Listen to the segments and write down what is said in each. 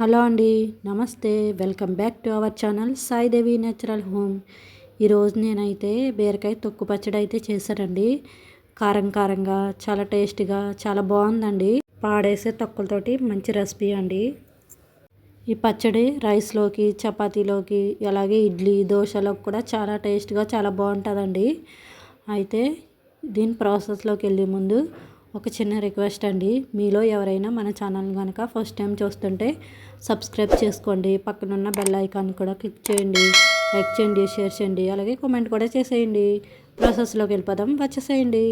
Hello అండి నమస్తే. Welcome back to our channel Saidevi natural home. ఈరోజు నేనైతే బీరకాయ తొక్కు పచ్చడి అయితే చేశానండి. కారం కారంగా చాలా టేస్టీగా చాలా బాగుందండి. పాడేసే తొక్కులతోటి మంచి రెసిపీ అండి. ఈ పచ్చడి రైస్లోకి చపాతీలోకి అలాగే ఇడ్లీ దోశలోకి కూడా చాలా టేస్ట్గా చాలా బాగుంటుందండి. అయితే దీని ప్రాసెస్లోకి వెళ్ళే ముందు ఒక చిన్న రిక్వెస్ట్ అండి. మీలో ఎవరైనా మన ఛానల్ కనుక ఫస్ట్ టైం చూస్తుంటే సబ్స్క్రైబ్ చేసుకోండి. పక్కనున్న బెల్ ఐకాన్ కూడా క్లిక్ చేయండి. లైక్ చేయండి షేర్ చేయండి. అలాగే కామెంట్ కూడా చేసేయండి. ప్రాసెస్లోకి వెళ్ళిపోదాం. వచ్చేసేయండి.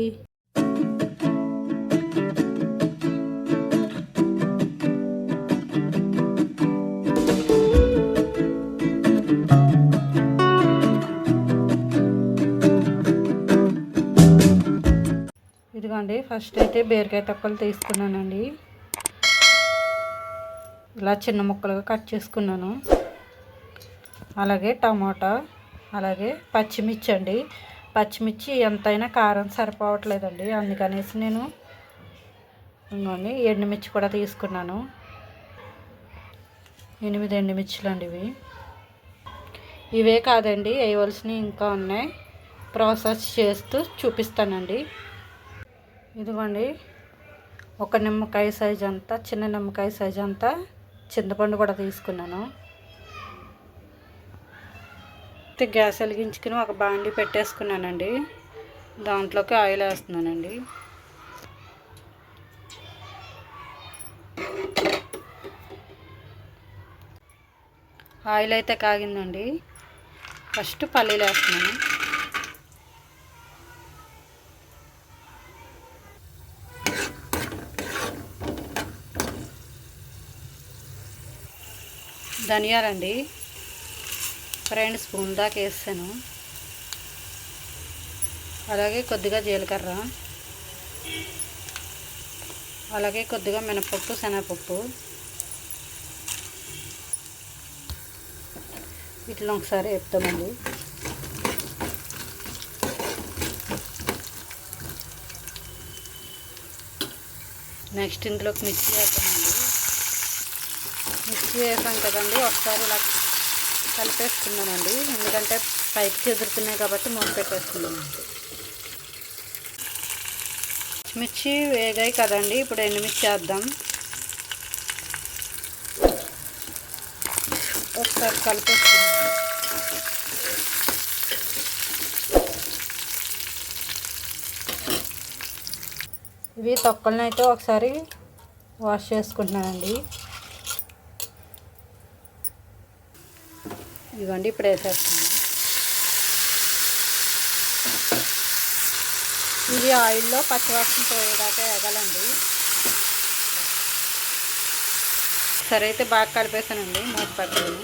ఫస్ట్ అయితే బీరకాయ తొక్కలు తీసుకున్నానండి. ఇలా చిన్న ముక్కలుగా కట్ చేసుకున్నాను. అలాగే టమాటా అలాగే పచ్చిమిర్చి అండి. పచ్చిమిర్చి ఎంతైనా కారం సరిపోవట్లేదండి. అందుకనేసి నేను ఇంకోండి ఎండుమిర్చి కూడా తీసుకున్నాను. ఎనిమిది ఎండుమిర్చిలు అండి ఇవి. ఇవే కాదండి వేయవలసినవి ఇంకా ఉన్నాయి. ప్రాసెస్ చేస్తూ చూపిస్తానండి. ఇదిగోండి ఒక నిమ్మకాయ సైజ్ అంతా చిన్న నిమ్మకాయ సైజ్ అంతా చింతపండు కూడా తీసుకున్నాను. గ్యాస్ వెలిగించుకుని ఒక బాండి పెట్టేసుకున్నానండి. దాంట్లోకి ఆయిల్ వేస్తున్నానండి. ఆయిల్ అయితే కాగిందండి. ఫస్ట్ పల్లీలు వేస్తున్నాను. ధనియాలండి రెండు. స్పూన్ దాకా వేస్తాను. అలాగే కొద్దిగా జీలకర్ర. అలాగే కొద్దిగా మినపప్పు శనగపప్పు. ఇట్లా ఒకసారి వేపుతామండి. నెక్స్ట్ ఇందులోకి మిర్చి వేద్దామండి. మిక్సీ వేసాం కదండి. ఒకసారి ఇలా కలిపేసుకున్నామండి. ఎందుకంటే పైకి చెదురుతున్నాయి కాబట్టి మూత పెట్టేసుకున్నామండి మిర్చి వేగాయి కదండి. ఇప్పుడు ఎండుమిర్చి వేద్దాం. ఒకసారి కలిపేసుకున్నాం. ఇవి తొక్కలను అయితే ఒకసారి వాష్ చేసుకుంటున్నానండి. ఇదిగోండి ఇప్పుడు వేసేస్తాను ఇది ఆయిల్లో పచ్చివాసన పోయేదాకా ఎగలండి సరే అయితే బాగా కలిపేసానండి మూత పట్టాను.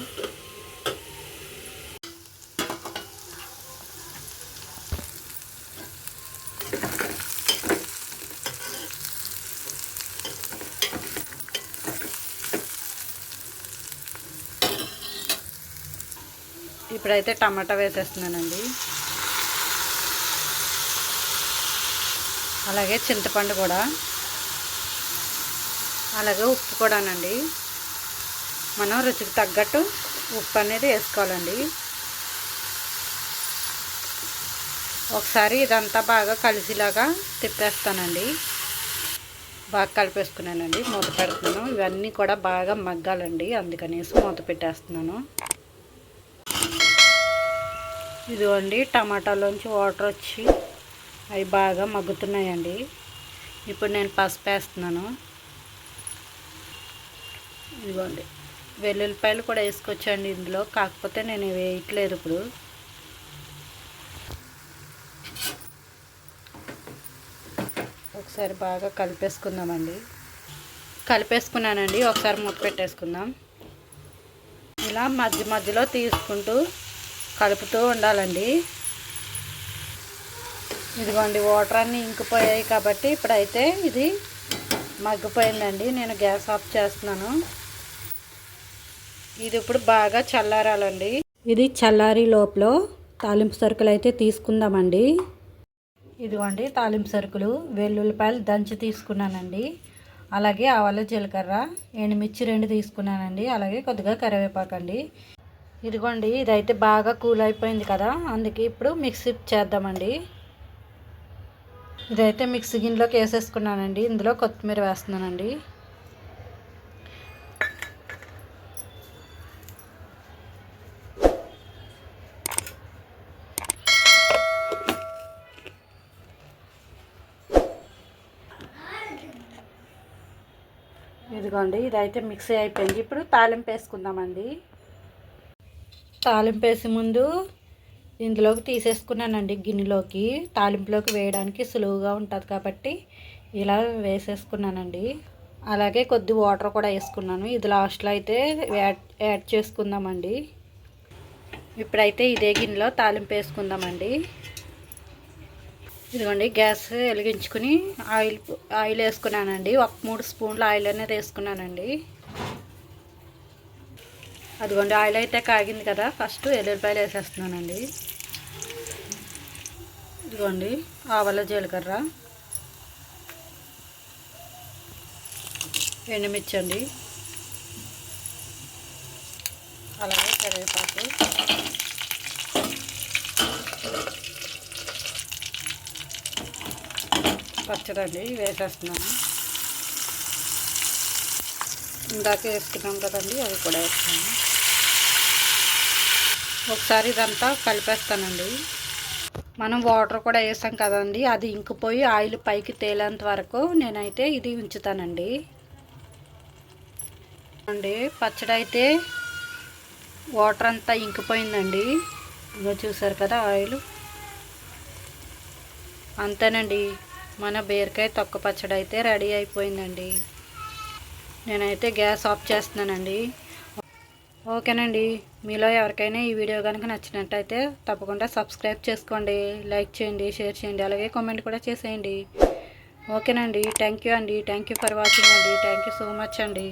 ఇప్పుడైతే టమాటా వేసేస్తున్నానండి. అలాగే చింతపండు కూడా. అలాగే ఉప్పు కూడానండి. మనం రుచికి తగ్గట్టు ఉప్పు అనేది వేసుకోవాలండి. ఒకసారి ఇదంతా బాగా కలిసిలాగా తిప్పేస్తానండి. బాగా కలిపేసుకున్నానండి. మూత పెడుతున్నాను. ఇవన్నీ కూడా బాగా మగ్గాలండి. అందుకనేసి మూత పెట్టేస్తున్నాను. ఇదిగోండి టమాటాలోంచి వాటర్ వచ్చి అవి బాగా మగ్గుతున్నాయండి. ఇప్పుడు నేను పసుపు వేస్తున్నాను. ఇదిగోండి వెల్లుల్లిపాయలు కూడా వేసుకొచ్చండి ఇందులో. కాకపోతే నేను వేయట్లేదు ఇప్పుడు. ఒకసారి బాగా కలిపేసుకుందామండి. కలిపేసుకున్నానండి ఒకసారి మూత పెట్టేసుకుందాం. ఇలా మధ్య మధ్యలో తీసుకుంటూ కలుపుతూ ఉండాలండి. ఇదిగోండి వాటర్ అన్నీ ఇంకిపోయాయి కాబట్టి ఇప్పుడైతే ఇది మగ్గిపోయిందండి. నేను గ్యాస్ ఆఫ్ చేస్తున్నాను. ఇది ఇప్పుడు బాగా చల్లారాలండి. ఇది చల్లారి లోపల తాలింపు సరుకులు అయితే తీసుకుందామండి. ఇదిగోండి తాలింపు సరుకులు వెల్లుల్లిపాయలు దంచి తీసుకున్నానండి. అలాగే ఆవాలు జీలకర్ర ఎండుమిర్చి రెండు తీసుకున్నానండి. అలాగే కొద్దిగా కరివేపాకండి. ఇదిగోండి ఇదైతే బాగా కూల్ అయిపోయింది కదా అందుకే ఇప్పుడు మిక్సీ చేద్దామండి. ఇదైతే మిక్సీ గిన్నెలోకి వేసేసుకున్నానండి ఇందులో కొత్తిమీర వేస్తున్నానండి. ఇదిగోండి ఇదైతే మిక్సీ అయిపోయింది. ఇప్పుడు తాలింపు వేసుకుందామండి. తాలింపు వేసే ముందు ఇందులోకి తీసేసుకున్నానండి గిన్నెలోకి. తాలింపులోకి వేయడానికి సులువుగా ఉంటుంది కాబట్టి ఇలా వేసేసుకున్నానండి. అలాగే కొద్ది వాటర్ కూడా వేసుకున్నాను. ఇది లాస్ట్లో అయితే యాడ్ యాడ్ చేసుకుందామండి. ఇప్పుడైతే ఇదే గిన్నెలో తాలింపు వేసుకుందామండి ఇదిగోండి గ్యాస్ వెలిగించుకుని ఆయిల్ ఆయిల్ వేసుకున్నానండి. ఒక మూడు స్పూన్లు ఆయిల్ అనేది వేసుకున్నానండి. అదిగోండి ఆయిల్ అయితే కాగింది కదా. ఫస్ట్ ఎల్లుల్లిపాయలు వేసేస్తున్నానండి. ఇదిగోండి ఆవల జీలకర్ర ఎండుమిర్చండి అలాగే కరివేపాకు పచ్చడండి వేసేస్తున్నాను. ఇందాక వేసుకున్నాం కదండి అవి కూడా వేస్తాను. ఒకసారి ఇదంతా కలిపేస్తానండి. మనం వాటర్ కూడా వేసాం కదండి అది ఇంకిపోయి ఆయిల్ పైకి తేలేంత వరకు నేనైతే ఇది ఉంచుతానండి. అండి పచ్చడి అయితే వాటర్ అంతా ఇంకిపోయిందండి. ఇంకా చూసారు కదా ఆయిల్. అంతేనండి మన బీరకాయ తొక్క పచ్చడి అయితే రెడీ అయిపోయిందండి. నేనైతే గ్యాస్ ఆఫ్ చేస్తున్నానండి. ఓకేనండి. మీలో ఎవరికైనా ఈ వీడియో కనుక నచ్చినట్టయితే తప్పకుండా సబ్స్క్రైబ్ చేసుకోండి. లైక్ చేయండి షేర్ చేయండి అలాగే కామెంట్ కూడా చేసేయండి. ఓకేనండి. థ్యాంక్ యూ అండి. థ్యాంక్ యూ ఫర్ వాచింగ్ అండి. థ్యాంక్ యూ సో మచ్ అండి.